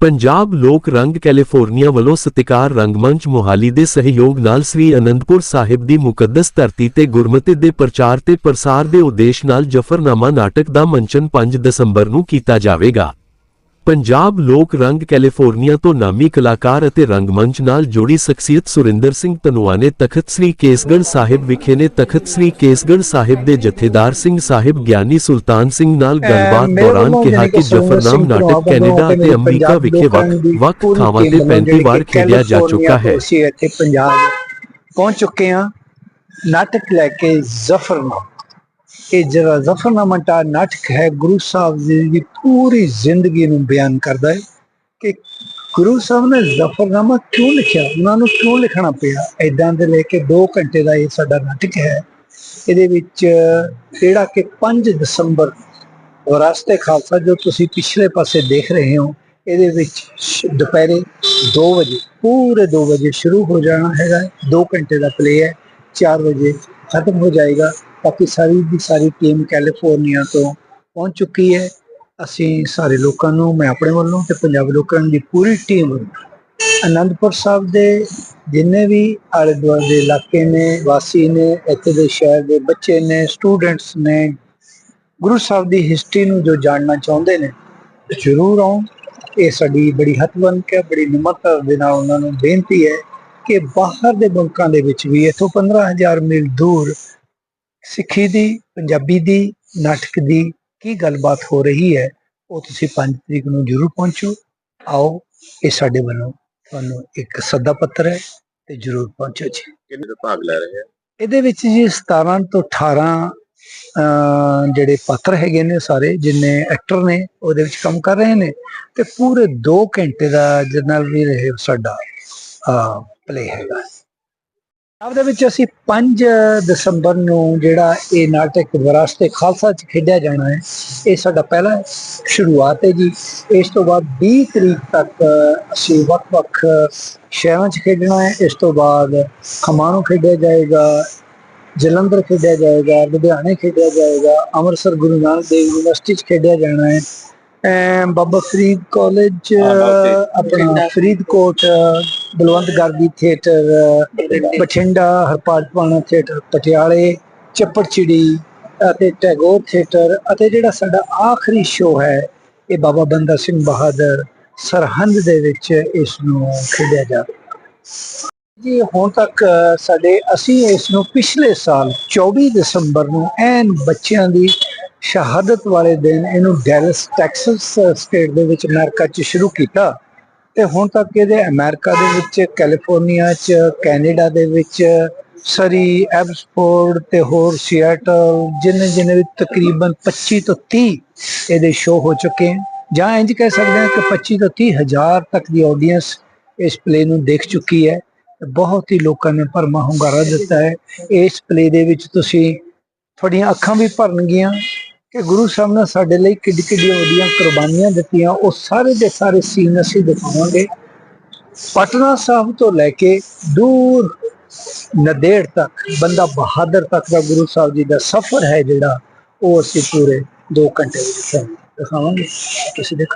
ਪੰਜਾਬ ਲੋਕ ਰੰਗ ਕੈਲੀਫੋਰਨੀਆ ਵੱਲੋਂ ਸਤਿਕਾਰ ਰੰਗਮੰਚ ਮੋਹਾਲੀ ਦੇ ਸਹਿਯੋਗ ਨਾਲ ਸ੍ਰੀ ਅਨੰਦਪੁਰ ਸਾਹਿਬ ਦੀ ਮੁਕੱਦਸ ਧਰਤੀ ਤੇ ਗੁਰਮਤਿ ਦੇ ਪ੍ਰਚਾਰ ਤੇ ਪ੍ਰਸਾਰ ਦੇ ਉਦੇਸ਼ ਨਾਲ ਜਫਰਨਾਮਾ ਨਾਟਕ ਦਾ ਮੰਚਨ 5 ਦਸੰਬਰ ਨੂੰ ਕੀਤਾ ਜਾਵੇਗਾ। ਪੰਜਾਬ ਲੋਕ ਰੰਗ ਕੈਲੀਫੋਰਨੀਆ ਤੋਂ ਨਾਮੀ ਕਲਾਕਾਰ ਅਤੇ ਰੰਗਮੰਚ ਨਾਲ ਜੋੜੀ ਸ਼ਖਸੀਅਤ ਸੁਰਿੰਦਰ ਸਿੰਘ ਧਨੋਆ ਨੇ ਤਖਤ ਸ੍ਰੀ ਕੇਸਗੜ੍ਹ ਸਾਹਿਬ ਵਿਖੇ ਨੇ ਤਖਤ ਸ੍ਰੀ ਕੇਸਗੜ੍ਹ ਸਾਹਿਬ ਦੇ ਜਥੇਦਾਰ ਸਿੰਘ ਸਾਹਿਬ ਗਿਆਨੀ ਸੁਲਤਾਨ ਸਿੰਘ ਨਾਲ ਗੱਲਬਾਤ ਦੌਰਾਨ ਕਿਹਾ ਕਿ ਜਫਰਨਾਮ ਨਾਟਕ ਕੈਨੇਡਾ ਅਤੇ ਅਮਰੀਕਾ ਵਿਖੇ ਵੱਖ ਲੋਕਾਂ ਦੀ ਵੱਖ ਪੂਰੀ ਥਾਵਾਂ ਤੇ ਟੀਮ ਵੱਲੋਂ 35 ਵਾਰ ਖੇਡਿਆ ਜਾ ਚੁੱਕਾ ਹੈ। ਤੋਂ ਅਸੀਂ ਇੱਥੇ ਪੰਜਾਬ ਪਹੁੰਚ ਚੁੱਕੇ ਹਾਂ। ਨਾਟਕ ਲੈ ਕੇ ਜ਼ਫਰਨਾਮਾ। ਇਹ ਜਿਹੜਾ ਜ਼ਫਰਨਾਮਾ ਟਾ ਨਾਟਕ ਹੈ, ਗੁਰੂ ਸਾਹਿਬ ਜੀ ਦੀ ਪੂਰੀ ਜ਼ਿੰਦਗੀ ਨੂੰ ਬਿਆਨ ਕਰਦਾ ਹੈ ਕਿ ਗੁਰੂ ਸਾਹਿਬ ਨੇ ਜ਼ਫਰਨਾਮਾ ਕਿਉਂ ਲਿਖਿਆ? ਉਹਨਾਂ ਨੂੰ ਕਿਉਂ ਲਿਖਣਾ ਪਿਆ? ਐਦਾਂ ਦੇ ਲੈ ਕੇ 2 ਘੰਟੇ ਦਾ ਇਹ ਸਾਡਾ ਨਾਟਕ ਹੈ। ਇਹਦੇ ਵਿੱਚ ਜਿਹੜਾ ਕਿ 5 ਦਸੰਬਰ ਵਿਰਾਸਤੇ ਖਾਲਸਾ, ਜੋ ਤੁਸੀਂ ਪਿਛਲੇ ਪਾਸੇ ਦੇਖ ਰਹੇ ਹੋ, ਇਹਦੇ ਵਿੱਚ ਦੁਪਹਿਰੇ 2 ਵਜੇ, ਪੂਰੇ 2 ਵਜੇ ਸ਼ੁਰੂ ਹੋ ਜਾਣਾ ਹੈਗਾ। 2 ਘੰਟੇ ਦਾ ਪਲੇ ਹੈ। 4 ਵਜੇ ਖਤਮ ਹੋ ਜਾਏਗਾ। ਬਾਕੀ ਸਾਰੀ ਦੀ ਸਾਰੀ ਟੀਮ ਕੈਲੀਫੋਰਨੀਆ ਤੋਂ ਪਹੁੰਚ ਚੁੱਕੀ ਹੈ। ਅਸੀਂ ਸਾਰੇ ਲੋਕਾਂ ਨੂੰ, ਮੈਂ ਆਪਣੇ ਵੱਲੋਂ ਤੇ ਪੰਜਾਬ ਲੋਕਾਂ ਦੀ ਪੂਰੀ ਟੀਮ ਵੱਲੋਂ ਅਨੰਦਪੁਰ ਸਾਹਿਬ ਦੇ ਜਿੰਨੇ ਵੀ ਆਲੇ ਦੁਆਲੇ ਦੇ ਇਲਾਕੇ ਨੇ, ਵਾਸੀ ਨੇ, ਇੱਥੇ ਦੇ ਸ਼ਹਿਰ ਦੇ ਬੱਚੇ ਨੇ ਸਟੂਡੈਂਟਸ ਨੇ, ਗੁਰੂ ਸਾਹਿਬ ਦੀ ਹਿਸਟਰੀ ਨੂੰ ਜੋ ਜਾਣਨਾ ਚਾਹੁੰਦੇ ਨੇ, ਜ਼ਰੂਰ ਆਉਣ। ਇਹ ਸਾਡੀ ਬੜੀ ਹੱਥਵੰਕ ਹੈ, ਬੜੀ ਨਿਮਰਤਾ ਦੇ ਨਾਲ ਉਹਨਾਂ ਨੂੰ ਬੇਨਤੀ ਹੈ ਕਿ ਬਾਹਰ ਦੇ ਮੁਲਕਾਂ ਦੇ ਵਿੱਚ ਵੀ ਇਥੋਂ 15000 ਮੀਲ ਦੂਰ ਸਿੱਖੀ ਦੀ ਪੰਜਾਬੀ ਦੀ ਨਾਟਕ ਦੀ ਕੀ ਗੱਲਬਾਤ ਹੋ ਰਹੀ ਹੈ ਉਹ ਤੁਸੀਂ 5 ਤਰੀਕ ਨੂੰ ਜ਼ਰੂਰ ਪਹੁੰਚੋ। ਆਓ ਇਹ ਸਾਡੇ ਵੱਲੋਂ ਤੁਹਾਨੂੰ ਇੱਕ ਸੱਦਾ ਪੱਤਰ ਹੈ ਤੇ ਜ਼ਰੂਰ ਪਹੁੰਚੋ ਜੀ। ਕਿੰਨੇ ਭਾਗ ਲੈ ਰਹੇ ਆ? ਇਹਦੇ ਵਿੱਚ ਜੀ 17 ਤੋਂ 18 ਅਹ ਜਿਹੜੇ ਪਾਤਰ ਹੈਗੇ ਨੇ ਸਾਰੇ ਜਿੰਨੇ ਐਕਟਰ ਨੇ ਉਹਦੇ ਵਿੱਚ ਕੰਮ ਕਰ ਰਹੇ ਨੇ ਤੇ ਪੂਰੇ 2 ਘੰਟੇ ਦਾ ਜਨਰਲ ਵੀ ਰਹੇ ਸਾਡਾ ਪਲੇ ਹੈਗਾ। ਆਪ ਦੇ ਵਿੱਚ ਅਸੀਂ 5 ਦਸੰਬਰ ਨੂੰ ਜਿਹੜਾ ਇਹ ਨਾਟਕ ਵਿਰਾਸਤੇ ਖਾਲਸਾ ਚ ਖੇਡਿਆ ਜਾਣਾ ਹੈ ਇਹ ਸਾਡਾ ਪਹਿਲਾ ਸ਼ੁਰੂਆਤ ਹੈ ਜੀ। ਇਸ ਤੋਂ ਬਾਅਦ 20 ਤਰੀਕ ਤੱਕ ਅਸੀਂ ਵੱਖ-ਵੱਖ ਸ਼ਹਿਰਾਂ 'ਚ ਖੇਡਣਾ ਹੈ ਇਸ ਤੋਂ ਬਾਅਦ ਖਮਾਣੋਂ ਖੇਡਿਆ ਜਾਏਗਾ ਜਲੰਧਰ ਖੇਡਿਆ ਜਾਏਗਾ ਲੁਧਿਆਣੇ ਖੇਡਿਆ ਜਾਏਗਾ ਅੰਮ੍ਰਿਤਸਰ ਗੁਰੂ ਨਾਨਕ ਦੇਵ ਯੂਨੀਵਰਸਿਟੀ 'ਚ ਖੇਡਿਆ ਜਾਣਾ ਹੈ ਬਾਬਾ ਫਰੀਦ ਕਾਲਜ ਆਪਣਾ ਫਰੀਦਕੋਟ ਬਲਵੰਤ ਗਾਰਗੀ ਥੀਏਟਰ ਬਠਿੰਡਾ ਹਰਪਾਲ ਪਾਣਾ ਥੀਏਟਰ ਪਟਿਆਲੇ ਚੱਪੜਚਿੜੀ ਅਤੇ ਟੈਗੋਰ ਥੀਏਟਰ ਅਤੇ ਜਿਹੜਾ ਸਾਡਾ ਆਖਰੀ ਸ਼ੋਅ ਹੈ ਇਹ ਬਾਬਾ ਬੰਦਾ ਸਿੰਘ ਬਹਾਦਰ ਸਰਹੰਦ ਦੇ ਵਿੱਚ ਇਸ ਨੂੰ ਖੇਡਿਆ ਜਾਵੇਗਾ ਜੀ ਹੁਣ ਤੱਕ ਸਾਡੇ ਅਸੀਂ ਇਸ ਨੂੰ ਪਿਛਲੇ ਸਾਲ 24 ਦਸੰਬਰ ਨੂੰ ਐਨ ਬੱਚਿਆਂ ਦੀ ਸ਼ਹਾਦਤ ਵਾਲੇ ਦਿਨ ਇਹਨੂੰ ਡੈਲਸ ਟੈਕਸਸ ਸਟੇਟ ਦੇ ਵਿੱਚ ਅਮਰੀਕਾ 'ਚ ਸ਼ੁਰੂ ਕੀਤਾ। ਤੇ ਹੁਣ ਤੱਕ ਇਹਦੇ ਅਮਰੀਕਾ ਦੇ ਵਿੱਚ, ਕੈਲੀਫੋਰਨੀਆ 'ਚ, ਕੈਨੇਡਾ ਦੇ ਵਿੱਚ, ਸਰੀ, ਐਬਸਫੋਰਡ ਤੇ ਹੋਰ ਸੀਐਟਲ, ਜਿੰਨੇ ਜਿੰਨੇ ਵੀ ਤਕਰੀਬਨ 25 ਤੋਂ 30 ਇਹਦੇ ਸ਼ੋਅ ਹੋ ਚੁੱਕੇ ਹਨ। ਜਾਂ ਇੰਜ ਕਹਿ ਸਕਦੇ ਹਾਂ ਕਿ 25 ਤੋਂ 30 ਹਜ਼ਾਰ ਤੱਕ ਦੀ ਆਡੀਅנס ਇਸ ਪਲੇ ਨੂੰ ਦੇਖ ਚੁੱਕੀ ਹੈ। ਬਹੁਤ ਹੀ ਲੋਕਾਂ ਨੇ ਭਰਮਾ ਹੁੰਗਾਰਾ ਦਿੱਤਾ ਹੈ। ਇਸ ਪਲੇ ਦੇ ਵਿੱਚ ਤੁਸੀਂ ਤੁਹਾਡੀਆਂ ਅੱਖਾਂ ਵੀ ਭਰਨਗੀਆਂ। ਕਿ ਗੁਰੂ ਸਾਹਿਬ ਨੇ ਸਾਡੇ ਲਈ ਕਿੱਡੀ ਕਿੱਡੀਆਂ ਵੱਡੀਆਂ ਕੁਰਬਾਨੀਆਂ ਦਿੱਤੀਆਂ, ਉਹ ਸਾਰੇ ਦੇ ਸਾਰੇ ਸੀਨ ਅਸੀਂ ਦਿਖਾਵਾਂਗੇ। ਪਟਨਾ ਸਾਹਿਬ ਤੋਂ ਲੈ ਕੇ ਦੂਰ ਨਦੇੜ ਤੱਕ, ਬੰਦਾ ਬਹਾਦਰ ਤੱਕ ਦਾ ਗੁਰੂ ਸਾਹਿਬ ਜੀ ਦਾ ਸਫ਼ਰ ਹੈ ਜਿਹੜਾ, ਉਹ ਅਸੀਂ ਪੂਰੇ 2 ਘੰਟੇ ਵਿੱਚ ਦਿਖਾਵਾਂਗੇ। ਤੁਸੀਂ ਦੇਖੋ।